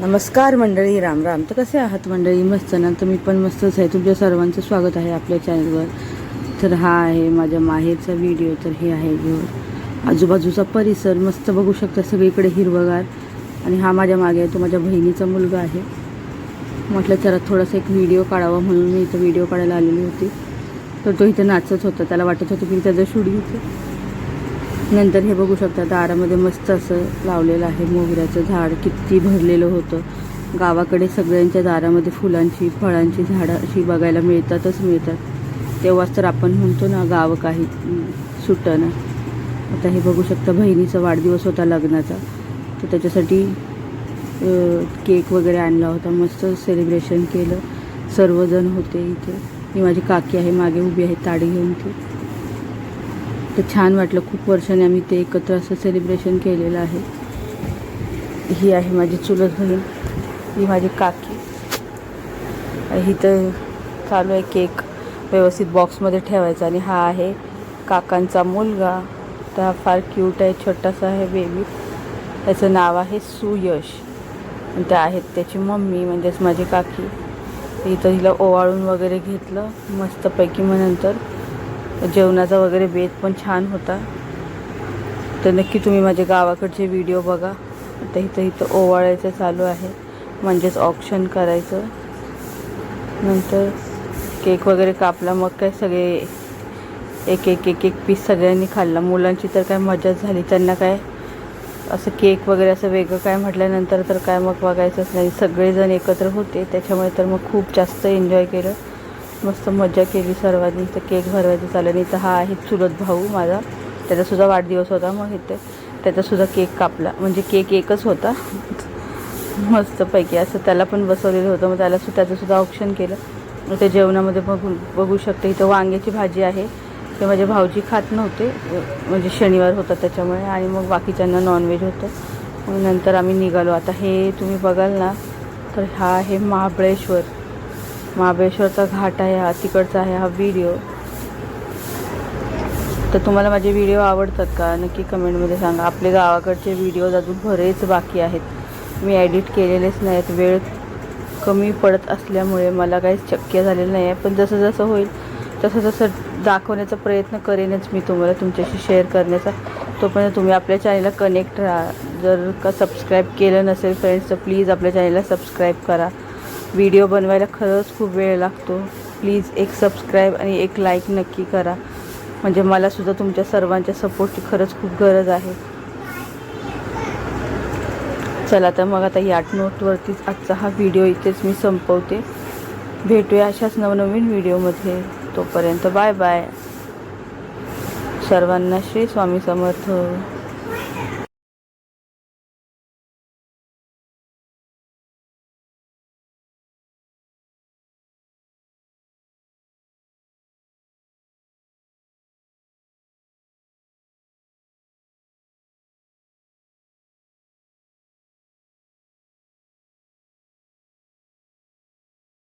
नमस्कार मंडळी राम राम. तर कसे आहात मंडळी? मस्त ना? तर मी पण मस्तच आहे. तुमच्या सर्वांचं स्वागत आहे आपल्या चॅनलवर तर हा आहे माझ्या माहेरचा व्हिडिओ तर हे आहे घर आजूबाजूचा परिसर. मस्त बघू शकता सगळीकडे हिरवगार. आणि हा माझ्या मागे आहे तो माझ्या बहिणीचा मुलगा आहे. म्हटलं चला थोडासा एक व्हिडिओ काढावा म्हणून मी इथं व्हिडिओ काढायला आलेली होती. तर तो इथं नाचत होता. त्याला वाटत होतं की त्याचं शूट घेते नंतर हे बघू शकता दारामध्ये मस्त असं लावलेलं आहे मोगऱ्याचं झाड किती भरलेलं होतं. गावाकडे सगळ्यांच्या दारामध्ये फुलांची फळांची झाडं अशी बघायला मिळतातच मिळतात. तेव्हाच तर आपण म्हणतो ना गावं काही सुटं ना आता हे बघू शकता बहिणीचा वाढदिवस होता लग्नाचा. तर त्याच्यासाठी केक वगैरे आणला होता मस्त सेलिब्रेशन केलं. सर्वजण होते इथे. ही माझी काकी आहे मागे उभी आहे ताडी घेऊन ती तर छान वाटलं. खूप वर्षाने आम्ही ते एकत्र असं सेलिब्रेशन केलेलं आहे. ही आहे माझी चुलत बहीण. ही माझी काकी. ही तर चालू आहे केक व्यवस्थित बॉक्समध्ये ठेवायचा आणि हा आहे काकांचा मुलगा. तर हा फार क्यूट आहे छोटासा आहे बेबी त्याचं नाव आहे सुयश. आणि त्या आहेत त्याची मम्मी म्हणजेच माझी काकी. इथं हिला ओवाळून वगैरे घेतलं. मस्तपैकी मग नंतर जेवणाचा वगैरे बेत पण छान होता. तर नक्की तुम्ही माझे गावाकडचे व्हिडिओ बघा. आता इथं इथं ओवाळायचं चालू आहे. म्हणजेच ऑप्शन करायचं. नंतर केक वगैरे कापला. मग काय सगळे एक एक एक एक पीस सगळ्यांनी खाल्ला. मुलांची तर काय मजाच झाली. त्यांना काय असं केक वगैरे असं वेगळं काय म्हटल्यानंतर तर काय मग बघायचंच नाही. सगळेजण एकत्र होते. त्याच्यामुळे तर मग खूप जास्त एन्जॉय केलं. मस्त मजा केली सर्वांनी. तर केक भरवायचं चाललं नाही तर हा आहे चुलत भाऊ माझा. त्याचासुद्धा वाढदिवस होता मग इथे. त्याचासुद्धा केक कापला. म्हणजे केक एकच होता. मस्तपैकी असं त्याला पण बसवलेलं होतं. मग त्याला सु त्याचंसुद्धा ऑप्शन केलं. मग ते जेवणामध्ये बघू बघू शकते. इथं वांग्याची भाजी आहे. ते माझे भाऊजी खात नव्हते. म्हणजे शनिवार होता त्याच्यामुळे. आणि मग बाकीच्यांना नॉनव्हेज होतं. मग नंतर आम्ही निघालो. आता हे तुम्ही बघाल ना तर हा आहे महाबळेश्वर. महाबळेश्वरचा घाट आहे हा तिकडचा आहे हा व्हिडिओ तर तुम्हाला माझे व्हिडिओ आवडतात का? नक्की कमेंटमध्ये सांगा. आपले गावाकडचे व्हिडिओज अजून बरेच बाकी आहेत. मी एडिट केलेलेच नाहीत. वेळ कमी पडत असल्यामुळे मला काही शक्य झालेलं नाही आहे पण जसं जसं होईल तसं तसं दाखवण्याचा प्रयत्न करेनच मी तुम्हाला तुमच्याशी शेअर करण्याचा. तोपर्यंत तुम्ही आपल्या चॅनलला कनेक्ट राहा. जर का सबस्क्राईब केलं नसेल फ्रेंड्स तर प्लीज आपल्या चॅनलला सबस्क्राईब करा. व्हिडिओ बनवायला खरंच खूप वेळ लागतो. प्लीज एक सबस्क्राईब आणि एक लाईक नक्की करा. म्हणजे मलासुद्धा तुमच्या सर्वांच्या सपोर्टची खरंच खूप गरज आहे. चला तर मग आता याट नोटवरतीच आजचा हा व्हिडिओ इथेच मी संपवते. भेटूया अशाच नवनवीन व्हिडिओमध्ये तोपर्यंत बाय बाय सर्वांना श्री स्वामी समर्थ.